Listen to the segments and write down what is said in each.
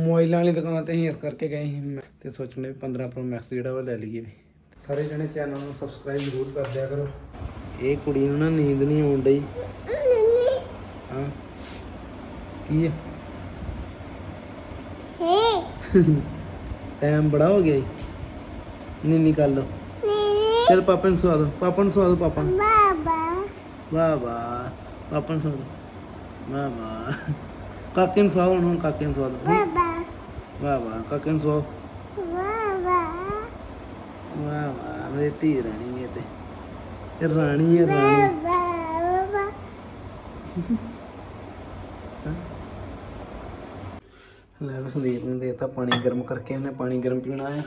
ਮੋਬਾਈਲਾਂ ਵਾਲੀ ਦੁਕਾਨ ਤੇ ਅਸੀਂ ਇਸ ਕਰਕੇ ਗਏ ਸੀ ਤੇ ਸੋਚਣੇ ਵੀ 15 ਪ੍ਰੋ ਮੈਕਸ ਜਿਹੜਾ ਉਹ ਲੈ ਲਈਏ। ਵੀ ਸਾਰੇ ਜਣੇ ਚੈਨਲ ਨੂੰ ਸਬਸਕ੍ਰਾਈਬ ਜ਼ਰੂਰ ਕਰ ਦਿਆ ਕਰੋ। ਇਹ ਕੁੜੀ ਨੂੰ ਨਾ ਨੀਂਦ ਨਹੀਂ ਆਉਣ ਡਈ। ਹਾਂ। ਕੀ ਹੈ ਟਾਈਮ ਬੜਾ ਹੋ ਗਿਆ ਜੀ ਨੀਨੀ ਕਰ ਲੋ ਚਲ ਪਾਪਾ ਨੂੰ ਸਵਾ ਦੋ। ਪਾਪਾ ਨੂੰ ਸਵਾ ਦੋ, ਪਾਪਾ ਨੂੰ। ਵਾਹ ਵਾਹ। ਪਾਪਾ ਨੂੰ ਸਵਾ ਦੋ। ਵਾਹ ਵਾਹ। ਕਾਕੇ ਨੂੰ ਸਵਾਓ ਹੁਣ ਕਾਕੇ ਨੂੰ ਸਵਾ ਦੋ ਵਾਹ ਵਾਹ ਕਾਕੇ ਨੂੰ ਸਵਾਓ। ਵਾਹ ਵਾਹ ਮੇਰੀ ਧੀ ਰਾਣੀ ਹੈ ਤੇ। ਇਹ ਰਾਣੀ ਹੈ, ਰਾਣੀ। ਲੈ ਵੀ ਸੰਦੀਪ ਨੂੰ ਦੇਤਾ ਪਾਣੀ ਗਰਮ ਕਰਕੇ, ਉਹਨੇ ਪਾਣੀ ਗਰਮ ਪੀਣਾ ਆ।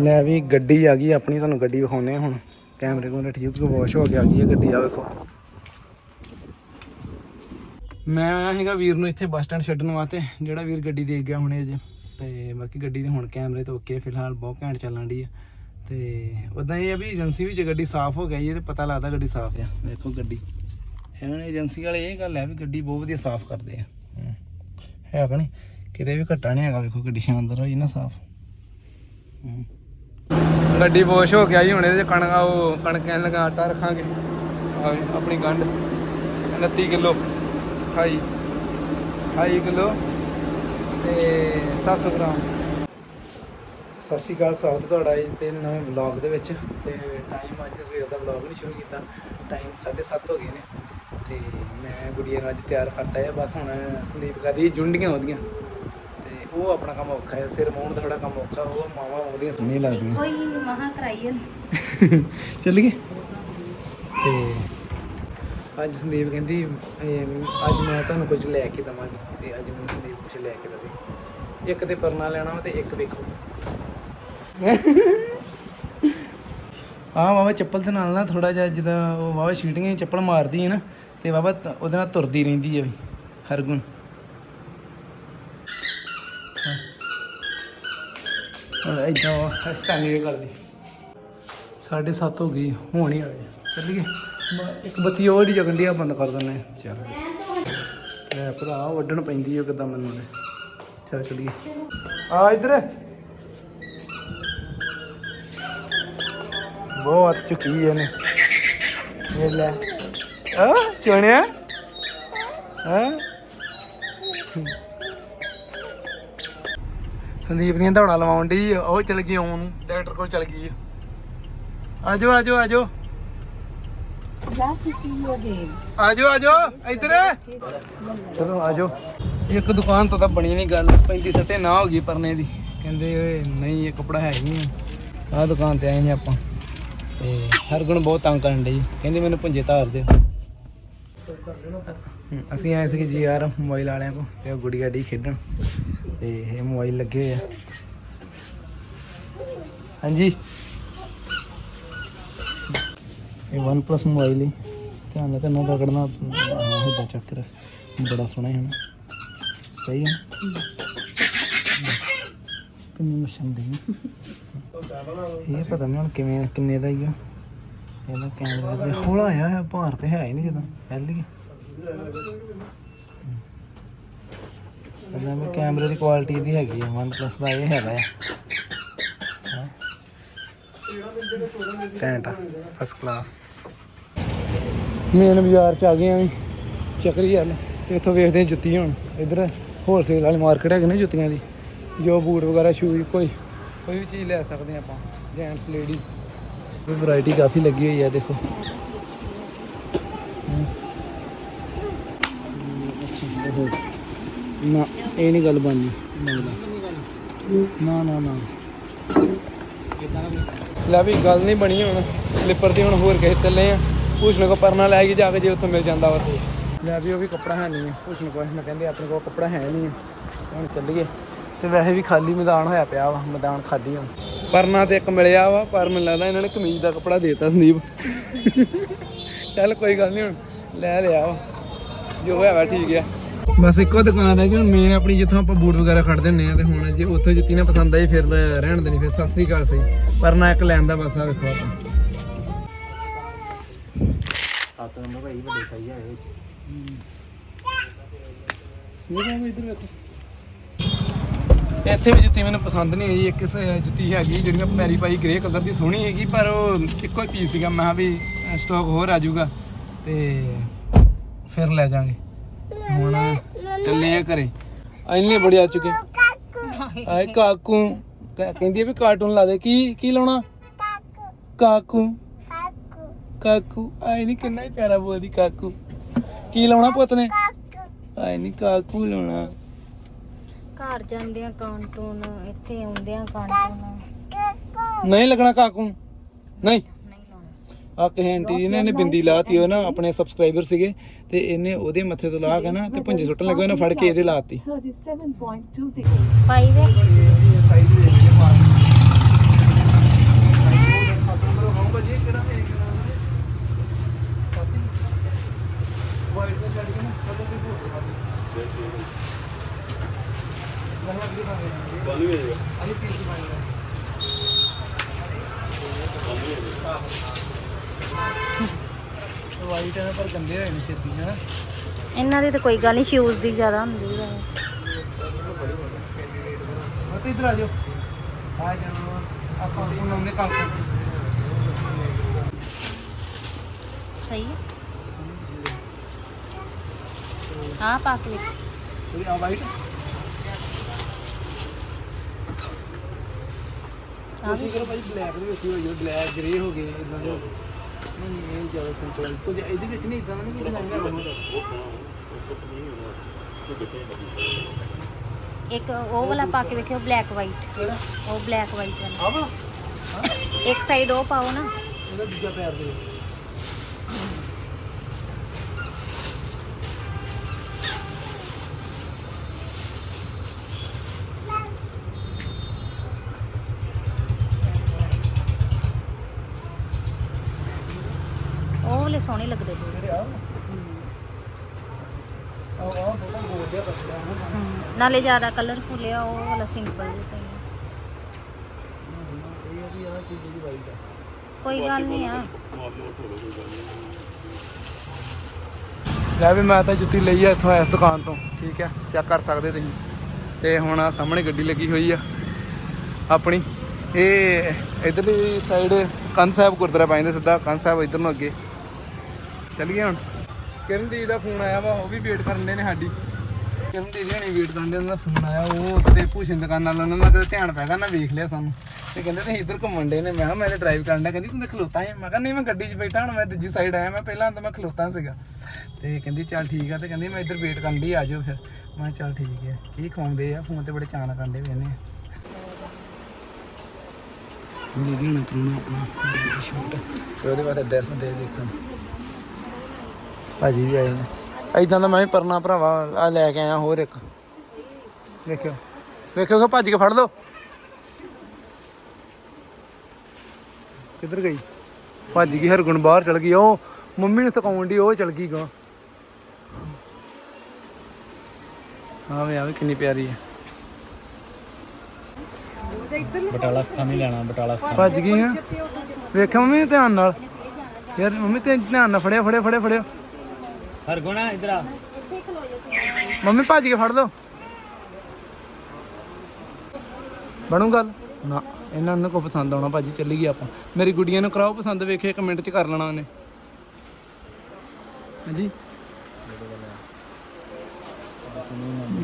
ਲੈ ਵੀ ਗੱਡੀ ਆ ਗਈ, ਆਪਣੀ ਤੁਹਾਨੂੰ ਗੱਡੀ ਵਿਖਾਉਨੇ ਆ ਹੁਣ। ਕੈਮਰੇ ਕੋਲ ਠੀਕ ਵਾਸ਼ ਹੋ ਕੇ ਆ ਗਈ ਹੈ ਗੱਡੀ, ਆ ਵੇਖੋ। ਮੈਂ ਆਇਆ ਹੈਗਾ ਵੀਰ ਨੂੰ ਇੱਥੇ ਬੱਸ ਸਟੈਂਡ ਛੱਡਣ ਵਾਸਤੇ, ਜਿਹੜਾ ਵੀਰ ਗੱਡੀ ਦੇ ਗਿਆ ਹੁਣੇ ਅਜੇ। ਤੇ ਬਾਕੀ ਗੱਡੀ ਦੇ ਹੁਣ ਕੈਮਰੇ ਤੋਂ ਓਕੇ ਫਿਲਹਾਲ ਬਹੁਤ ਘੈਂਟ ਚੱਲਣ ਦੀ ਆ। ਤੇ ਉਦਾਂ ਇਹ ਆ ਵੀ ਏਜੰਸੀ ਵਿੱਚ ਗੱਡੀ ਸਾਫ਼ ਹੋ ਗਈ ਹੈ ਤੇ ਪਤਾ ਲੱਗਦਾ ਗੱਡੀ ਸਾਫ਼ ਆ। ਵੇਖੋ ਗੱਡੀ। ਹੈ ਨਾ, ਏਜੰਸੀ ਵਾਲੇ ਇਹ ਗੱਲ ਹੈ ਵੀ ਗੱਡੀ ਬਹੁਤ ਵਧੀਆ ਸਾਫ਼ ਕਰਦੇ ਆ। ਹੈ। ਕਿ ਨਹੀਂ? ਕਿਤੇ ਵੀ ਘੱਟਾ ਨਹੀਂ ਹੈਗਾ, ਵੇਖੋ ਗੱਡੀ ਸ਼ਾਨਦਾਰ ਹੋਈ ਨਾ ਸਾਫ਼। ਗੱਡੀ ਵਾਸ਼ ਹੋ ਗਿਆ ਜੀ, ਹੁਣ ਇਹਦੇ 'ਚ ਕਣਕ ਉਹ ਕਣਕ ਐਨ ਲਗਾ, ਆਟਾ ਰੱਖਾਂਗੇ। ਆਪਣੀ ਗੰਢ। 29 ਕਿਲੋ। ਖਾਈ 28 ਕਿਲੋ। ਤੇ 700 ਗ੍ਰਾਮ ਸਤਿ ਸ਼੍ਰੀ ਅਕਾਲ ਸਵਾਗਤ ਤੁਹਾਡਾ ਇਸ ਤੇ ਨਵੇਂ ਵਲੌਗ ਦੇ ਵਿੱਚ। ਤੇ ਟਾਈਮ ਅੱਜ ਸਵੇਰ ਦਾ ਵਲੌਗ ਨਹੀਂ ਸ਼ੁਰੂ ਕੀਤਾ। ਟਾਈਮ 7:30 ਹੋ ਗਏ ਨੇ। ਤੇ ਮੈਂ ਗੁੜੀਆ ਨੂੰ ਅੱਜ ਤਿਆਰ ਕਰਤਾ ਹੈ। ਬਸ ਹੁਣ ਸੰਦੀਪ ਕਰ ਰਹੀ ਜੁੰਡੀਆਂ ਉਹਦੀਆਂ ਤੇ ਉਹ ਆਪਣਾ ਕੰਮ ਔਖਾ ਹੈ। ਸਿਰ ਮੋਹਣ ਦਾ ਥੋੜਾ ਕੰਮ ਔਖਾ। ਉਹ ਮਾਵਾ ਉਹਦੀਆਂ ਸੋਹਣੀਆਂ ਲੱਗਦੀਆਂ। ਕੋਈ ਮਹਾ ਕਰਾਈ ਚੱਲੀਏ। ਤੇ ਅੱਜ ਸੰਦੀਪ ਕਹਿੰਦੀ ਇਹ ਅੱਜ ਮੈਂ ਤੁਹਾਨੂੰ ਕੁਝ ਲੈ ਕੇ ਦਵਾਂਗੀ ਤੇ ਅੱਜ ਮੈਨੂੰ ਸੰਦੀਪ ਕੁਝ ਲੈ ਕੇ ਦੇਵੇ। ਇੱਕ ਤੇ ਪਰਨਾ ਲੈਣਾ ਵਾ ਤੇ ਇੱਕ ਵੇਖੋ। ਹਾਂ ਬਾਬਾ ਚੱਪਲ ਦੇ ਨਾਲ ਨਾ ਥੋੜਾ ਜਿਹਾ ਜਿੱਦਾਂ ਉਹ ਬਾਬਾ ਸ਼ੀਟਿੰਗ ਚੱਪਲ ਮਾਰਦੀ ਹੈ ਨਾ ਤੇ ਬਾਬਾ ਤ- ਉਹਦੇ ਨਾਲ ਤੁਰਦੀ ਰਹਿੰਦੀ ਹੈ ਵੀ ਹਰਗੁਣ। ਹਾਂ। ਇਦਾਂ ਹਸਤਾਨੀ ਕਰਦੀ ਸਾਢੇ ਸੱਤ ਹੋ ਗਈ ਹੁਣ ਆ। ਗਏ ਚੱਲੀਏ। ਇੱਕ ਬੱਤੀ ਜਗਨ ਦੀ ਆ ਬੰਦ ਕਰ ਹਾਂ। ਚੱਲ। ਲੈ ਭਰਾ ਵੱਢਣ ਪੈਂਦੀ ਉਹ ਕਿਦਾਂ ਮੈਨੂੰ ਨੇ ਚੱਲ ਚੱਲੀਏ। ਆ ਇੱਧਰ। ਬਹੁਤ ਚੁੱਕੀ ਇਹਨੇ। ਇਹ ਲੈ। ਆ ਚੋਣਿਆ? ਹਾਂ ਸੰਦੀਪ ਦੀਆਂ ਦੌੜਾਂ ਲਵਾਉਣ ਦੀ ਉਹ ਚਲ ਗਈ ਆਉਣ ਡਾਕਟਰ ਕੋਲ ਚਲ ਗਈ ਆ। ਆਜੋ ਆਜੋ ਆਜੋ Glad to see you again. ਆਜੋ ਆਜੋ ਇੱਧਰ। ਚਲੋ ਆਜੋ। ਇੱਕ ਦੁਕਾਨ ਤੋਂ ਤਾਂ ਬਣੀ ਨਹੀਂ ਗੱਲ 35 ਸੱਟੇ ਨਾ ਹੋ ਗਈ ਪਰਨੇ ਦੀ। ਕਹਿੰਦੇ ਓਏ ਨਹੀਂ ਇਹ ਕਪੜਾ ਹੈ ਹੀ ਨਹੀਂ। ਆਹ ਦੁਕਾਨ ਤੇ ਆਏ ਨੇ ਆਪਾਂ। ਤੇ ਹਰਗੁਣ ਬਹੁਤ ਤੰਗ ਕਰਨ ਡਈ। ਕਹਿੰਦੇ ਮੈਨੂੰ ਭੁੰਜੇ ਧਾਰ ਦਿਓ। ਹਮ, ਅਸੀਂ ਆਏ ਸੀ ਜੀ ਯਾਰ ਮੋਬਾਈਲ ਵਾਲਿਆਂ ਕੋ ਤੇ ਉਹ ਗੁੜੀ ਗਾਡੀ ਖੇਡਣ। ਤੇ ਇਹ ਮੋਬਾਈਲ ਲੱਗੇ ਹੋਏ ਆ। ਹਾਂਜੀ। ਇਹ OnePlus ਮੋਬਾਈਲ ਹੀ। ਧਿਆਨ ਨਾਲ ਕਰਨਾ ਪਕੜਨਾ ਹਾਂ। ਇਦਾਂ ਬੜਾ ਸੋਹਣਾ ਹੈ ਨਾ ਸਹੀ ਹੈ ਕਿੰਨੀ ਮਸ਼ੀਨ ਦੀ ਇਹ ਪਤਾ ਨਹੀਂ ਹੁਣ ਕਿਵੇਂ, ਕਿੰਨੇ ਦਾ ਹੀ ਆ। ਇਹਦਾ ਕੈਮਰਾ ਵੀ ਹੌਲਾ ਆਇਆ ਹੈ ਭਾਰ ਤੇ ਹੈ ਹੀ ਨਹੀਂ ਜਦੋਂ, ਪਹਿਲੀ। ਪਹਿਲਾਂ ਵੀ ਕੈਮਰੇ ਦੀ ਕੁਆਲਿਟੀ ਦੀ ਹੈਗੀ ਆ OnePlus ਦਾ ਇਹ ਹੈਗਾ ਆ। ਘੈਂਟ ਫਸਟ ਕਲਾਸ ਮੇਨ ਬਾਜ਼ਾਰ ਚ ਆ ਗਏ ਆਂ ਵੀ, ਚੱਕਰੀ ਵਾਲ ਇੱਥੋਂ ਵੇਖਦੇ ਹਾਂ ਜੁੱਤੀ ਹੁਣ। ਇਧਰ ਹੋਲਸੇਲ ਵਾਲੀ ਮਾਰਕੀਟ ਹੈਗੀ ਨਾ ਜੁੱਤੀਆਂ ਦੀ। ਜੋ ਬੂਟ ਵਗੈਰਾ ਸ਼ੂਜ਼ ਕੋਈ ਕੋਈ ਵੀ ਚੀਜ਼ ਲੈ ਸਕਦੇ ਹਾਂ ਆਪਾਂ। ਜੈਂਟਸ ਲੇਡੀਜ਼ ਵੀ ਵੈਰਾਈਟੀ ਕਾਫੀ ਲੱਗੀ ਹੋਈ ਹੈ ਦੇਖੋ। ਨਾ, ਇਹ ਨਹੀਂ ਗੱਲ ਬਣਨੀ। ਨਾ ਨਾ ਨਾ। ਲੈ ਵੀ ਗੱਲ ਨਹੀਂ ਬਣੀ ਹੁਣ ਸਲਿੱਪਰ ਦੀ ਹੁਣ ਹੋਰ ਕਿਸੇ ਚੱਲੇ ਆ। ਭੂਸ਼ਣ ਕੋ ਪਰਨਾ ਲੈ ਕੇ ਜਾ ਕੇ ਜੇ ਉੱਥੋਂ ਮਿਲ ਜਾਂਦਾ ਵਾ। ਤੇ ਲੈ ਵੀ ਉਹ ਵੀ ਕੱਪੜਾ ਹੈ ਨਹੀਂ ਆ। ਭੂਸ਼ਣ ਕੋ ਮੈਂ ਕਹਿੰਦੇ ਆਪਣੇ ਕੋਲ ਕੱਪੜਾ ਹੈ ਨਹੀਂ ਹੁਣ ਚੱਲੀਏ। ਤੇ ਵੈਸੇ ਵੀ ਖਾਲੀ ਮੈਦਾਨ ਹੋਇਆ ਪਿਆ ਵਾ ਮੈਦਾਨ ਖਾਲੀ ਹੁਣ ਪਰਨਾ ਤੇ ਇੱਕ ਮਿਲਿਆ ਵਾ ਪਰ ਮੈਨੂੰ ਲੱਗਦਾ ਇਹਨਾਂ ਨੇ ਕਮੀਜ਼ ਦਾ ਕੱਪੜਾ ਦੇਤਾ ਸੰਦੀਪ। ਚੱਲ ਕੋਈ ਗੱਲ ਨਹੀਂ ਹੁਣ ਲੈ ਲਿਆ ਵਾ। ਜੋ ਹੋਇਆ ਵਾ ਠੀਕ ਆ। ਬਸ ਇੱਕੋ ਦੁਕਾਨ ਹੈ ਕਿ ਹੁਣ ਮੇਨ ਆਪਣੀ ਜਿੱਥੋਂ ਆਪਾਂ ਬੂਟ ਵਗੈਰਾ ਖੜਦੇ ਹੁੰਦੇ ਆ ਤੇ ਹੁਣ ਜੇ ਉੱਥੋਂ ਜੁੱਤੀ ਨਾ ਪਸੰਦ ਆਈ ਫਿਰ ਰਹਿਣ ਦੇਣੀ ਫਿਰ ਸਤਿ ਸ੍ਰੀ ਅਕਾਲ ਸਹੀ। ਪਰ ਨਾ ਇੱਕ ਲੈਣ ਦਾ ਬਸ ਆ ਵੇਖੋ ਆਪਾਂ। ਸੱਤ ਨੰਬਰ ਭਾਈ ਵੱਡੇ ਸਾਈ ਆ ਇਹ ਵਿੱਚ। ਸਹੀ ਹੈ ਇਧਰ ਵੇਖੋ ਇੱਥੇ ਵੀ ਜੁੱਤੀ ਮੈਨੂੰ ਪਸੰਦ ਨਹੀਂ ਆਈ ਇੱਕ ਜੁੱਤੀ ਹੈਗੀ ਜਿਹੜੀਆਂ ਪੈਰੀ ਪਾਈ ਗ੍ਰੇ ਕਲਰ ਦੀ ਸੋਹਣੀ ਹੈਗੀ ਪਰ ਉਹ ਇੱਕੋ ਹੀ ਪੀਸ ਸੀਗਾ ਮੈਂ ਕਿਹਾ ਵੀ ਸਟਾਕ ਹੋਰ ਆ ਜਾਊਗਾ ਤੇ ਫਿਰ ਲੈ ਜਾਾਂਗੇ ਹੁਣ। ਚੱਲੇ ਆ ਘਰੇ। ਇੰਨੇ ਬੜੇ ਆ ਚੁੱਕੇ। ਆਏ ਕਾਕੂ। ਕ- ਕਹਿੰਦੀ ਆ ਵੀ ਕਾਰਟੂਨ ਲਾ ਦੇ। ਕੀ ਕੀ ਲਾਉਣਾ? ਕਾਕੂ। ਕਾਕੂ। ਆਏ ਨਹੀਂ ਕਿੰਨਾ ਹੀ ਪਿਆਰਾ ਬੋਲਦੀ ਕਾਕੂ। ਕੀ ਲਾਉਣਾ ਪੁੱਤ ਨੇ? ਆਏ ਨਹੀਂ ਕਾਕੂ ਲਾਉਣਾ। ਘਰ ਜਾਂਦਿਆਂ ਕਾਰਟੂਨ ਇੱਥੇ ਆਉਂਦਿਆਂ ਕਾਰਟੂਨ ਨਹੀਂ ਲੱਗਣਾ ਕਾਕੂ। ਨਹੀਂ। ਆ ਕਿਸੇ ਆਂਟੀ ਜੀ ਨੇ ਇਹਨੇ ਬਿੰਦੀ ਲਾਤੀ, ਉਹ ਨਾ ਆਪਣੇ ਸਬਸਕ੍ਰਾਈਬਰ ਸੀਗੇ ਤੇ ਇਹਨੇ ਉਹਦੇ ਮੱਥੇ ਤੋਂ ਲਾ ਕੇ ਨਾ ਤੇ ਭੁੰਜੇ ਸੁੱਟਣ ਲੱਗਾ, ਉਹਨੇ ਫੜ ਕੇ ਇਹਦੇ ਲਾਤੀ। ਪਾਈ ਵੇ ਵਾਈਟ ਹੈ ਪਰ ਗੰਦੇ ਹੋਏ ਨੇ ਛੇਤੀ ਹੈ ਇਹਨਾਂ ਦੀ ਤਾਂ ਕੋਈ ਗੱਲ ਨਹੀਂ ਸ਼ੂਜ਼ ਦੀ ਜ਼ਿਆਦਾ ਹੁੰਦੀ ਹੈ ਉਹ ਤੇ ਇਧਰ ਆ ਜਾਓ ਆ ਜਾਓ ਆਪਾਂ ਨੂੰ ਉਹਨੇ ਕੰਮ ਸਹੀ ਹੈ ਹਾਂ ਪਾ ਕੇ ਵੇਖ। ਥੋੜੀ ਆ ਵਾਈਟ ਆਹ ਤੁਸੀਂ ਕਰੋ ਭਾਈ ਬਲੈਕ ਦੇ ਵਿੱਚ ਹੀ ਹੋਈ ਬਲੈਕ ਗ੍ਰੇ ਹੋ ਗਏ ਇਦਾਂ ਦੇ ਹੋ ਗਏ। ਨਹੀਂ ਨਹੀਂ ਇਹ ਜ਼ਿਆਦਾ ਸਿੰਪਲ ਕੁਝ ਇਹਦੇ ਵਿੱਚ ਨਹੀਂ ਇਦਾਂ ਦਾ ਨਹੀਂ ਕਿ ਮਹਿੰਗਾ ਬਣੂਗਾ ਇੱਕ ਉਹ ਵਾਲਾ ਪਾ ਕੇ ਵੇਖਿਓ ਬਲੈਕ ਵਾਈਟ ਕਿਹੜਾ ਉਹ ਬਲੈਕ ਵਾਈਟ ਵਾਲਾ ਆ ਵਾਲਾ ਇੱਕ ਸਾਈਡ ਉਹ ਪਾਓ ਨਾ ਇਹਦਾ ਦੂਜਾ ਪੈਰ ਦੇ ਉਹ ਵਾਲੇ ਸੋਹਣੇ ਲੱਗਦੇ ਪਏ ਜਿਹੜੇ ਆ ਆ ਆ ਬੋਟਾ ਬੋਲ ਦਿਆ ਬਸ ਆ ਨਾ ਹਮ, ਨਾਲੇ ਜ਼ਿਆਦਾ ਕਲਰਫੁਲ ਆ ਉਹ ਵਾਲਾ ਸਿੰਪਲ ਜਿਹਾ ਸਹੀ ਹੈ ਇਹ ਵੀ ਆ। ਚੀਜ਼ ਦੀ ਵਾਈਟ ਆ ਕੋਈ ਗੱਲ ਨਹੀਂ ਆ। ਲੈ ਵੀ ਮੈਂ ਤਾਂ ਜੁੱਤੀ ਲਈ ਆ ਇੱਥੋਂ ਇਸ ਦੁਕਾਨ ਤੋਂ ਠੀਕ ਹੈ ਚੈੱਕ ਕਰ ਸਕਦੇ ਤੁਸੀਂ। ਤੇ ਹੁਣ ਆ ਸਾਹਮਣੇ ਗੱਡੀ ਲੱਗੀ ਹੋਈ ਆ ਆਪਣੀ। ਇਹ ਇਧਰਲੀ ਸਾਈਡ ਕੰਨ ਸਾਹਿਬ ਗੁਰਦੁਆਰਾ ਪਾయింਦੇ ਸਿੱਧਾ ਕੰਨ ਸਾਹਿਬ ਇਧਰ ਨੂੰ ਅੱਗੇ। ਚੱਲੀਏ ਹੁਣ। ਕਿਰਨ ਦਾ ਫੋਨ ਆਇਆ ਵਾ ਉਹ ਵੀ ਵੇਟ ਕਰਨ ਦੇ ਨੇ ਸਾਡੀ। ਕਿਰਨ ਦੀ ਹਣੀ ਵੇਟ ਕਰਨ ਉਹਨਾਂ ਦਾ ਫੋਨ ਆਇਆ, ਉਹ ਉੱਤੇ ਭੂਸ਼ਣ ਦੁਕਾਨ ਨਾਲ ਉਹਨਾਂ ਦਾ ਧਿਆਨ ਪੈ ਗਿਆ ਨਾ ਵੇਖ ਲਿਆ ਸਾਨੂੰ। ਤੇ ਕਹਿੰਦੇ ਤੁਸੀਂ ਇੱਧਰ ਘੁੰਮਣ ਦੇ ਨੇ, ਮੈਂ ਕਿਹਾ, ਮੈਂ ਤੇ ਡਰਾਈਵ ਕਰਨ ਦਾ ਕਹਿੰਦੀ ਤੂੰ ਤਾਂ ਖਲੋਤਾ ਹੈ ਮੈਂ ਕਿਹਾ, ਨਹੀਂ, ਮੈਂ ਗੱਡੀ 'ਚ ਬੈਠਾ, ਹੁਣ ਮੈਂ ਦੂਜੀ ਸਾਈਡ ਆਇਆ, ਮੈਂ ਪਹਿਲਾਂ ਤਾਂ ਮੈਂ ਖਲੋਤਾ ਸੀਗਾ। ਤੇ ਕਹਿੰਦੀ, ਚੱਲ ਠੀਕ ਆ, ਤੇ ਕਹਿੰਦੀ ਮੈਂ ਇੱਧਰ ਵੇਟ ਕਰਨ ਦੀ ਆ ਜਾਓ ਫਿਰ। ਮੈਂ ਕਿਹਾ, ਚੱਲ ਠੀਕ ਹੈ ਕੀ ਖਵਾਉਂਦੇ ਆ? ਫੋਨ ਤੇ ਬੜੇ ਚਾਅ ਕਰਦੇ ਵੇਨੇ ਦੀਦੀ ਨਾ ਕਰਨਾ ਆਪਣਾ ਸ਼ੂਟ ਤੇ ਉਹਦੇ ਬਾਅਦ ਐਡਰੈਸ ਦੇ ਦੇਖਣ ਭਾਜੀ ਵੀ ਆਏ ਨੇ। ਐਦਾਂ ਦਾ ਮੈਂ ਵੀ ਪਰਨਾ ਭਰਾਵਾ ਆ ਲੈ ਕੇ ਆਇਆ ਹੋਰ ਇੱਕ। ਵੇਖਿਓ। ਵੇਖਿਓ ਕਿ ਭੱਜ ਕੇ ਫੜ ਲਓ ਕਿੱਧਰ ਗਈ? ਭੱਜ ਗਈ ਹਰਗੁਣ ਬਾਹਰ ਚਲ ਗਈ। ਉਹ ਮੰਮੀ ਨੂੰ ਥਕਾਉਣ ਦੀ ਉਹ ਚਲ ਗਈ ਗਾ ਹਾਂ ਵੇ ਆ ਵੀ ਕਿੰਨੀ ਪਿਆਰੀ ਹੈ। ਬਟਾਲਾ ਸਥਾਨ ਹੀ ਲੈਣਾ ਬਟਾਲਾ ਸਥਾਨ। ਭੱਜ ਗਈ ਆ ਵੇਖਿਆ ਮੰਮੀ ਧਿਆਨ ਨਾਲ। ਯਾਰ ਮੰਮੀ ਤੇ ਧਿਆਨ ਨਾਲ ਫੜਿਆ ਫੜਿਆ ਫੜਿਆ ਫੜਿਆ ਹਰਗੁਣਾ ਇਧਰ ਆ। ਮੰਮੀ ਭੱਜ ਕੇ ਫੜ ਲਓ ਬਣੂ ਗੱਲ? ਨਾ ਇਹਨਾਂ ਨੂੰ ਕੋ ਪਸੰਦ ਆਉਣਾ ਭਾਜੀ ਚੱਲੀ ਗਈ ਆਪਾਂ। ਮੇਰੀ ਗੁੱਡੀਆਂ ਨੂੰ ਕਰਾਓ ਪਸੰਦ ਵੇਖੇ ਇੱਕ ਮਿੰਟ ਚ ਕਰ ਲੈਣਾ ਉਹਨੇ। ਹਾਂਜੀ?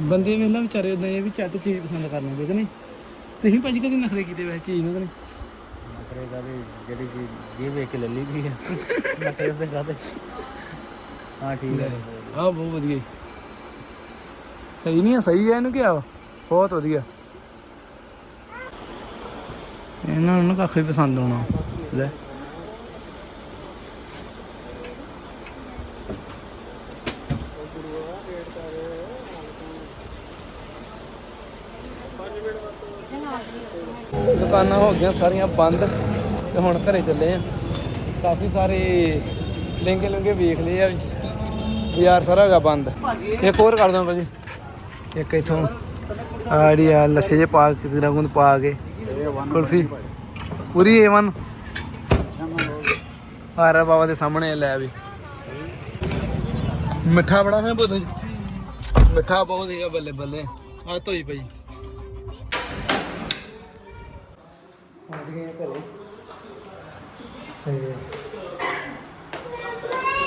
ਬੰਦੇ ਵੇਲਾ ਵਿਚਾਰੇ ਉਦਾਂ ਇਹ ਵੀ ਚੱਟ ਚੀਜ਼ ਪਸੰਦ ਕਰ ਲੈਂਦੇ ਕਿ ਨਹੀਂ? ਤੁਸੀਂ ਭਾਜੀ ਕਦੀ ਨਖਰੇ ਕੀਤੇ ਵੈਸੇ ਚੀਜ਼ ਨੂੰ ਕਿ ਨਹੀਂ? ਕਰੇਗਾ ਵੀ ਜਿਹੜੀ ਇਹ ਵੇਖ ਕੇ ਲੈ ਲਈ ਦੀ ਹੈ ਨਖਰੇ ਉਹਦੇ ਕਾਤੇ ਹਾਂ, ਠੀਕ ਹੈ। ਆ ਬਹੁਤ ਵਧੀਆ ਜੀ। ਸਹੀ ਨਹੀਂ ਆ, ਸਹੀ ਹੈ ਇਹਨੂੰ ਕਿਹਾ ਵਾ ਬਹੁਤ ਵਧੀਆ। ਇਹਨਾਂ ਨੂੰ ਕਾਫੀ ਪਸੰਦ ਆਉਣਾ। ਲੈ। ਦੁਕਾਨਾਂ ਹੋ ਗਈਆਂ, ਸਾਰੀਆਂ ਬੰਦ। ਤੇ ਹੁਣ ਘਰੇ ਚੱਲੇ ਆ। ਕਾਫੀ ਸਾਰੇ ਲਹਿੰਗੇ ਲੁੰਗੇ ਵੇਖ ਲਏ ਆ ਬਾਜ਼ਾਰ ਸਾਰਾ ਹੈਗਾ ਬੰਦ। ਇੱਕ ਹੋਰ ਕਰ ਦਾਂ ਭਾਜੀ। ਇੱਕ ਇਥੋਂ ਆੜੀ ਆ ਲੱਛੇ ਜੇ ਪਾ ਕੇ ਤੇਰਾ ਗੁੰਦ ਪਾ ਕੇ। ਕੁਲਫੀ। ਪੂਰੀ A1 ਆਰਾ ਬਾਬਾ ਦੇ ਸਾਹਮਣੇ, ਲੈ ਵੀ। ਮਿੱਠਾ ਬੜਾ ਹੈ ਬੋਦ ਮਿੱਠਾ ਬਹੁਤ ਹੈਗਾ ਬੱਲੇ ਬੱਲੇ। ਆ ਧੋਈ ਪਈ। ਪਹੁੰਚ ਗਏ ਘਰੇ। ਤੇ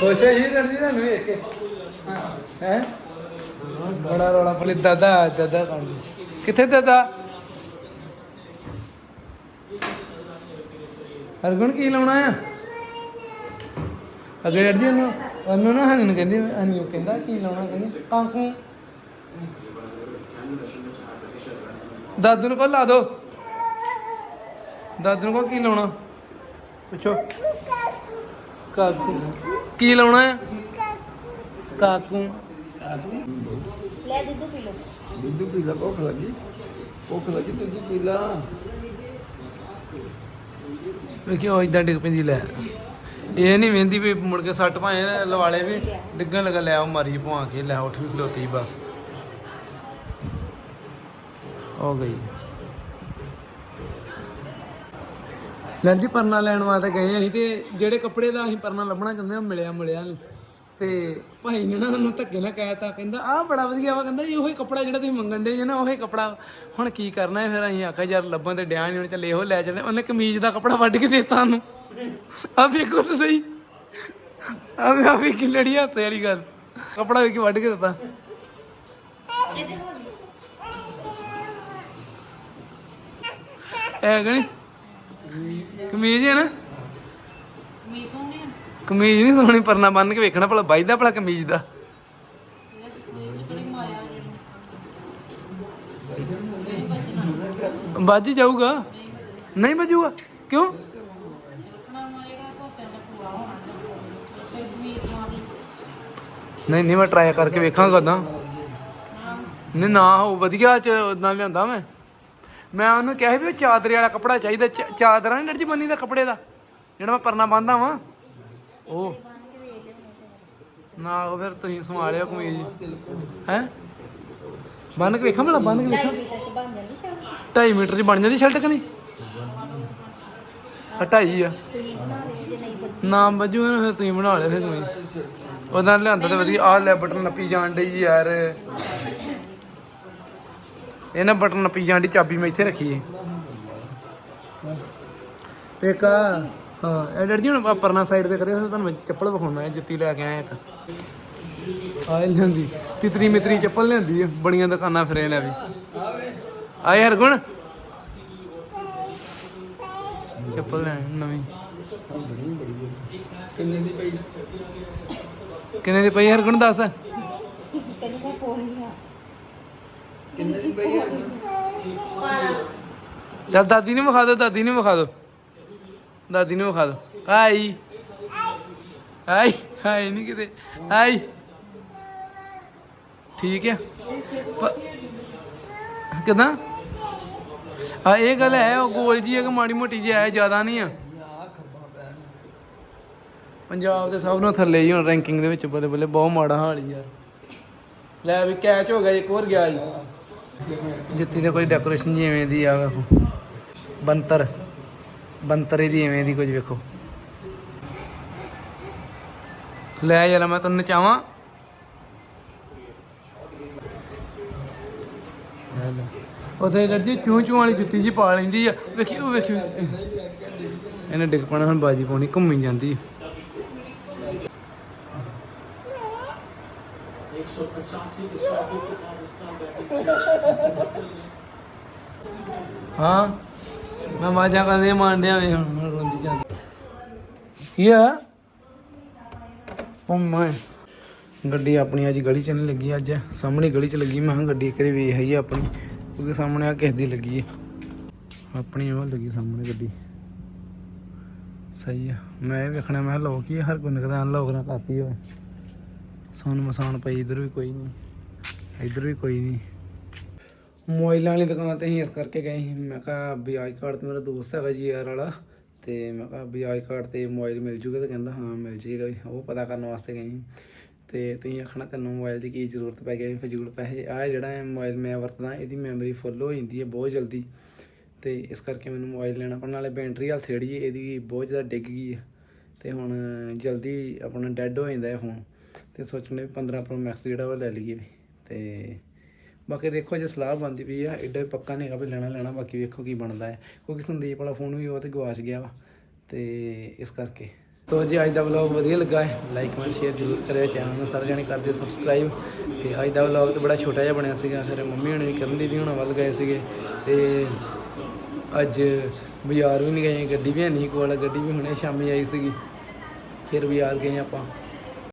ਖੁਸ਼ ਹੈ ਜੀ ਕਰਦੀ ਤੁਹਾਨੂੰ ਵੇਖ ਕੇ? ਹੈ? ਬੜਾ ਰੌਲਾ ਪਲੀ ਦਾਦਾ ਦਾਦਾ ਕੰਦੀ ਕਿੱਥੇ ਦਾਦਾ? ਹਰਗੁਣ, ਕੀ ਲਾਉਣਾ ਆ? ਅਗੇ ਅਰਜੀ ਨੂੰ ਉਹਨੂੰ ਨਾ ਹਨੀ ਕਹਿੰਦੀ ਹਨੀ ਉਹ ਕਹਿੰਦਾ, ਕੀ ਲਾਉਣਾ ਕਹਿੰਦੀ? ਕਾਂਕੂ। ਦਾਦੂ ਨੂੰ ਕੋ ਲਾ ਦੋ। ਦਾਦੂ ਨੂੰ ਕੋ ਕੀ ਲਾਉਣਾ? ਪੁੱਛੋ। ਕਾਕੂ। ਕੀ ਲਾਉਣਾ ਆ ਕਾਕੂ। ਲੈ ਦੁੱਧ ਪੀ ਲਓ। ਦੁੱਧ ਪੀ ਲਾ ਭੁੱਖ ਲੱਗੀ? ਭੁੱਖ ਲੱਗੀ ਦੁੱਧ ਪੀ ਲਾ। ਵੇਖਿਓ ਇਦਾਂ ਡਿੱਗ ਪੈਂਦੀ ਲੈ? ਇਹ ਨਹੀਂ ਵੇਂਦੀ ਵੀ ਮੁੜ ਕੇ ਸੱਟ ਭਾਏ ਲਵਾਲੇ ਵੀ। ਡਿੱਗਣ ਲੱਗਾ ਲੈ ਉਹ ਮਾਰੀ ਭਵਾ ਕੇ ਲੈ ਉੱਠ ਵੀ ਖਲੋਤੀ ਬਸ। ਹੋ ਗਈ। ਲੜ ਜੀ ਪਰਨਾ ਲੈਣ ਵਾਸਤੇ ਗਏ ਅਸੀਂ ਤੇ ਜਿਹੜੇ ਕੱਪੜੇ ਦਾ ਅਸੀਂ ਪਰਨਾ ਲੱਭਣਾ ਚਾਹੁੰਦੇ ਹਾਂ ਮਿਲਿਆ ਮਿਲਿਆ ਨਹੀਂ ਤੇ ਭਾਈ ਨੇ ਨਾ ਉਹਨੂੰ ਧੱਕੇ ਨਾਲ ਕਹਿਤਾ ਕਹਿੰਦਾ ਆਹ ਬੜਾ ਵਧੀਆ ਵਾ। ਕਹਿੰਦਾ ਇਹ ਉਹੀ ਕੱਪੜਾ ਜਿਹੜਾ ਤੁਸੀਂ ਮੰਗਣ ਦੇ ਜੇ ਨਾ ਉਹੀ ਕੱਪੜਾ ਹੁਣ ਕੀ ਕਰਨਾ ਹੈ ਫਿਰ ਅਸੀਂ ਆਖਿਆ ਯਾਰ ਲੱਭਣ ਤੇ ਡਿਆ ਨਹੀਂ ਹੁਣ ਚੱਲੇ ਇਹੋ ਲੈ ਚੱਲਦੇ ਉਹਨੇ ਕਮੀਜ਼ ਦਾ ਕੱਪੜਾ ਵੱਢ ਕੇ ਦੇਤਾ ਉਹਨੂੰ ਆ ਵੇਖੋ ਤਾਂ ਸਹੀ ਆ ਵੇ ਆ ਵੇਖੀ ਲੜੀ ਹਾਸੇ ਵਾਲੀ ਗੱਲ। ਕੱਪੜਾ ਵੇਖ ਕੇ ਵੱਢ ਕੇ ਦਿੱਤਾ। ਐ ਗਣੀ ਕਮੀਜ਼ ਹੈ ਨਾ। ਕਮੀਜ਼ ਨਹੀਂ ਸੋਹਣੀ ਪਰਨਾ ਬੰਨ ਕੇ ਵੇਖਣਾ ਭਲਾ ਵੱਜਦਾ ਭਲਾ ਕਮੀਜ਼ ਦਾ। ਵੱਜ ਜਾਊਗਾ। ਨਹੀਂ ਵੱਜੂਗਾ। ਕਿਉਂ? ਨਹੀਂ ਨਹੀਂ ਮੈਂ ਟਰਾਈ ਕਰਕੇ ਵੇਖਾਂਗਾ ਉਦਾਂ। ਨਹੀਂ ਨਾ ਹੋ ਵਧੀਆ ਚ ਉਦਾਂ ਲਿਆਂਦਾ ਮੈਂ। ਮੈਂ ਉਹਨੂੰ ਕਿਹਾ ਵੀ ਉਹ ਚਾਦਰੇ ਵਾਲਾ ਕੱਪੜਾ ਚਾਹੀਦਾ, ਚ- ਚਾਦਰਾਂ ਨਹੀਂ ਨਰਜੀ ਬੰਨੀ ਦਾ ਕੱਪੜੇ ਦਾ, ਜਿਹੜਾ ਮੈਂ ਪਰਨਾ ਬੰਨਦਾ ਵਾਂ। ਉਹ। ਨਾ, ਉਹ ਫਿਰ ਤੁਸੀਂ ਸੰਭਾਲਿਓ ਕਮੀਜ਼। ਹੈ? ਬੰਨ ਕੇ ਵੇਖਾਂ ਭਲਾ, ਬੰਨ ਕੇ ਵੇਖਾਂ। ਮੀਟਰ ਚ ਬਣ ਜਾਂਦੀ ਸ਼ਰਟ 2.5 ਮੀਟਰ ਚ ਬਣ ਜਾਂਦੀ ਸ਼ਰਟ ਕਿ ਨਹੀਂ? ਆ ਢਾਈ ਆ। ਤੁਸੀਂ ਬਣਾ ਲਈ ਜੇ ਨਹੀਂ ਬਣ ਨਾਮ ਵੱਜੂ ਨਾ ਫਿਰ ਤੁਸੀਂ ਬਣਾ ਲਿਆ ਫਿਰ ਕਮੀਜ਼। ਉਹਦਾ ਲਿਆਂਦਾ ਤੇ ਵਧੀਆ, ਆਹ ਲੈ ਬਟਨ ਨੱਪੀ ਜਾਣ ਡਈ ਯਾਰ। ਇਹ ਬਟਨ ਨੱਪੀ ਜਾਣ ਚਾਬੀ ਮੈਂ ਇੱਥੇ ਰੱਖੀ ਏ ਇੱਕ ਆਹ, ਹਾਂ ਇਹ ਜੀ ਹੁਣ ਆਹ ਪਰਨਾ ਸਾਈਡ ਤੇ ਕਰਿਓ ਫਿਰ ਤੁਹਾਨੂੰ ਮੈਂ ਚੱਪਲ ਵਿਖਾਉਣਾ ਹੈ ਜੁੱਤੀ ਲੈ ਕੇ ਆਇਆ ਇੱਕ। ਆਏ ਲਿਆਂਦੀ ਤਿਤਰੀ ਮਿਤਰੀ ਚੱਪਲ ਲਿਆਂਦੀ ਆ ਬੜੀਆਂ ਦੁਕਾਨਾਂ ਫਿਰੇ ਲੈ ਵੀ। ਆਏ ਹਰਗੁਣ। ਚੱਪਲ ਲੈ ਨਵੀਂ। ਕਿੰਨੇ ਦੀ ਪਈ? ਕਿੰਨੇ ਦੀ ਪਈ ਹਰਗੁਣ ਦੱਸ। ਕਹਿੰਦੀ ਮੈਂ ਪੋਣੀ ਆ। ਕਿੰਨੇ ਦੀ ਪਈ ਦਾਦੀ ਨੂੰ ਵਿਖਾ ਦਿਓ ਦਾਦੀ ਨੂੰ ਵਿਖਾ ਦਿਓ। ਦਾਦੀ ਨੂੰ ਵਿਖਾ ਦਿਓ। ਹਾਈ ਹਾਈ ਹਾਈ ਨਹੀਂ ਕਿਤੇ। ਹਾਈ ਠੀਕ ਹੈ ਪ- ਕਿੱਦਾਂ? ਆ ਇਹ ਗੱਲ ਹੈ ਉਹ ਗੋਲ ਜੀ ਹੈ ਕਿ ਮਾੜੀ ਮੋਟੀ ਜੀ ਹੈ ਜ਼ਿਆਦਾ ਨਹੀਂ ਆ। ਪੰਜਾਬ ਦੇ ਸਭ ਨੂੰ ਥੱਲੇ ਹੀ ਹੁਣ ਰੈਂਕਿੰਗ ਦੇ ਵਿੱਚ ਬਲੇ ਬਲੇ ਬਹੁਤ ਮਾੜਾ ਹਾਲ ਹੀ ਯਾਰ। ਲੈ ਵੀ ਕੈਚ ਹੋ ਗਿਆ ਇੱਕ ਹੋਰ ਗਿਆ ਜੀ ਜੁੱਤੀ ਦੇ ਕੋਈ ਡੈਕੋਰੇਸ਼ਨ ਜੀ ਐਵੇਂ ਦੀ ਆ, ਵੇਖੋ। ਬੰਤਰ। ਬੰਤਰੇ ਦੀ ਐਵੇਂ ਦੀ ਕੁਝ ਵੇਖੋ। ਲੈ ਯਾਰ, ਮੈਂ ਤੈਨੂੰ ਨਚਾਵਾਂ। ਲੈ ਲੈ। ਉਥੇ ਦਰਜੀ ਚੂੰ ਚੂੰ ਵਾਲੀ ਜੁੱਤੀ ਜੀ ਪਾ ਲੈਂਦੀ ਆ। ਵੇਖਿਓ ਵੇਖਿਓ ਇਹਨੇ ਡਿੱਗ ਪਣਾ, ਹੁਣ ਬਾਜੀ ਪਾਉਣੀ, ਘੁੰਮੀ ਜਾਂਦੀ ਆ। ਹਾਂ? ਮੈਂ ਮਾਜਾ ਕਰਦੇ ਮਾਂਡਿਆ ਵੇ ਹੁਣ ਹੁਣ ਰੋਂਦੀ ਜਾਂਦੀ। ਕੀ ਆ ਉਹ ਗੱਡੀ ਆਪਣੀ ਅੱਜ ਗਲੀ ਚ ਨਹੀਂ ਲੱਗੀ, ਅੱਜ ਸਾਹਮਣੇ ਗਲੀ ਚ ਲੱਗੀ। ਮੈਂ ਕਿਹਾ ਗੱਡੀ ਕਰੇ ਵੇਖ ਆਈ ਆਪਣੀ, ਕਿਉਂਕਿ ਸਾਹਮਣੇ ਆ ਕਿਸ ਦੀ ਲੱਗੀ ਆ। ਆਪਣੀ ਉਹ ਲੱਗੀ ਸਾਹਮਣੇ ਗੱਡੀ। ਸਹੀ ਆ। ਮੈਂ ਇਹ ਵੇਖਣਾ, ਮੈਂ ਲੋਕ ਹੀ ਹਰ ਕੋਈ ਨਿਕਦਾ ਅਨਲੌਕ ਨਾ ਕਰਤੀ ਹੋਏ ਸੋਨ ਮਸਾਨ ਪਈ, ਇਧਰ ਵੀ ਕੋਈ ਨਹੀਂ। ਇਧਰ ਵੀ ਕੋਈ ਨਹੀਂ। ਮੋਬਾਈਲਾਂ ਵਾਲੀ ਦੁਕਾਨ ਤੇ ਅਸੀਂ ਇਸ ਕਰਕੇ ਗਏ ਸੀ। ਮੈਂ ਕਿਹਾ ਬਿਆਜ ਕਾਰਡ ਤੇ ਮੇਰਾ ਦੋਸਤ ਹੈਗਾ ਜੀ ਯਾਰ ਵਾਲਾ, ਤੇ ਮੈਂ ਕਿਹਾ ਬਿਆਜ ਕਾਰਡ ਤੇ ਮੋਬਾਈਲ ਮਿਲ ਜੂਗਾ ਤੇ ਕਹਿੰਦਾ ਹਾਂ, ਮਿਲ ਜੇਗਾ ਵੀ। ਉਹ ਪਤਾ ਕਰਨ ਵਾਸਤੇ ਗਏ ਸੀ। ਤੇ ਤੁਸੀਂ ਆਖਣਾ ਤੈਨੂੰ ਮੋਬਾਈਲ ਦੀ ਕੀ ਜ਼ਰੂਰਤ ਪੈ ਗਈ ਫਜ਼ੂਲ ਪੈਸੇ। ਆ ਜਿਹੜਾ ਮੋਬਾਈਲ ਮੈਂ ਵਰਤਦਾ, ਇਹਦੀ ਮੈਮਰੀ ਫੁੱਲ ਹੋ ਜਾਂਦੀ ਹੈ ਬਹੁਤ ਜਲਦੀ। ਤੇ ਇਸ ਕਰਕੇ ਮੈਨੂੰ ਮੋਬਾਈਲ ਲੈਣਾ ਪੈਣ ਨਾਲੇ ਬੈਟਰੀ ਹਾਲ ਥੇੜੀ ਇਹਦੀ ਬਹੁਤ ਜ਼ਿਆਦਾ ਡਿੱਗ ਗਈ ਹੈ। ਤੇ ਹੁਣ ਜਲਦੀ ਆਪਣਾ ਡੈੱਡ ਹੋ ਜਾਂਦਾ ਹੈ ਫੋਨ ਤੇ ਸੋਚਣੇ 15 ਪ੍ਰੋ ਮੈਕਸ ਜਿਹੜਾ ਉਹ ਲੈ ਲਈਏ ਵੀ। ਤੇ ਬਾਕੀ ਦੇਖੋ ਜੇ ਸਲਾਹ ਬਣਦੀ ਪਈ ਆ ਐਡਾ ਵੀ ਪੱਕਾ ਨਹੀਂ ਹੈਗਾ ਵੀ ਲੈਣਾ ਲੈਣਾ, ਬਾਕੀ ਵੇਖੋ ਕੀ ਬਣਦਾ ਹੈ। ਕਿਉਂਕਿ ਸੰਦੀਪ ਵਾਲਾ ਫੋਨ ਵੀ ਉਹ ਤੇ ਗਵਾਚ ਗਿਆ ਵਾ। ਤੇ ਇਸ ਕਰਕੇ। ਸੋ ਜੇ, ਅੱਜ ਦਾ ਵਲੌਗ ਵਧੀਆ ਲੱਗਾ ਹੈ। ਲਾਈਕ ਕਮੈਂਟ ਸ਼ੇਅਰ ਜ਼ਰੂਰ ਕਰਿਓ। ਚੈਨਲ ਨੂੰ ਸਾਰੇ ਜਣੇ ਕਰ ਦਿਓ ਸਬਸਕ੍ਰਾਈਬ ਤੇ ਅੱਜ ਦਾ ਵਲੌਗ ਤਾਂ ਬੜਾ ਛੋਟਾ ਜਿਹਾ ਬਣਿਆ ਸੀਗਾ। ਫਿਰ ਮੰਮੀ ਹੁਣੇ ਵੀ ਕਰਨ ਵੀ ਹੁਣਾਂ ਵੱਲ ਗਏ ਸੀਗੇ। ਤੇ ਅੱਜ ਬਾਜ਼ਾਰ ਵੀ ਨਹੀਂ ਗਏ, ਗੱਡੀ ਵੀ ਹੈ ਨਹੀਂ ਕੋਲ। ਗੱਡੀ ਵੀ ਹੁਣੇ ਸ਼ਾਮੀ ਆਈ ਸੀਗੀ। ਫਿਰ ਬਾਜ਼ਾਰ ਗਏ ਆਪਾਂ।